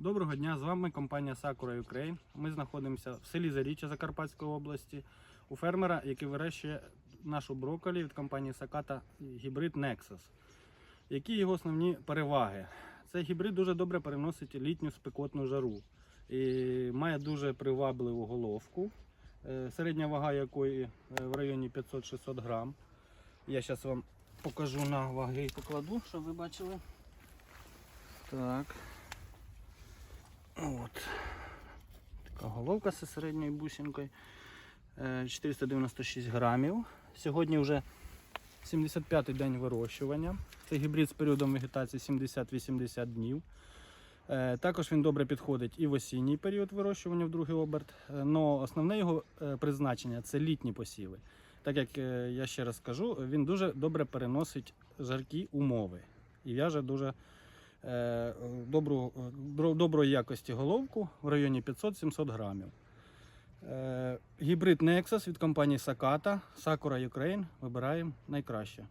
Доброго дня, з вами компанія Sakura Ukraine. Ми знаходимося в селі Заріччя Закарпатської області у фермера, який вирощує нашу брокколі від компанії Sakata гібрид Nexus. Які його основні переваги? Цей гібрид дуже добре переносить літню спекотну жару і має дуже привабливу головку, е, середня вага якої е, в районі 500-600 грам. Я зараз вам покажу на ваги і покладу, щоб ви бачили. Так. От. Така головка зі середньою бусинкою. Е, 496 грамів. Сьогодні вже 75-й день вирощування. Це гібрид з періодом вегетації 70-80 днів. Е, Також він добре підходить і в осінній період вирощування в другий оберт. Але основне його е, призначення це літні посіви. Так як е, я ще раз скажу, він дуже добре переносить жаркі умови і в'яже дуже е, добру, доброї якості головку в районі 500-700 грамів. Е, Гібрид Nexus від компанії Sakata, Sakura Ukraine. Вибираємо найкраще.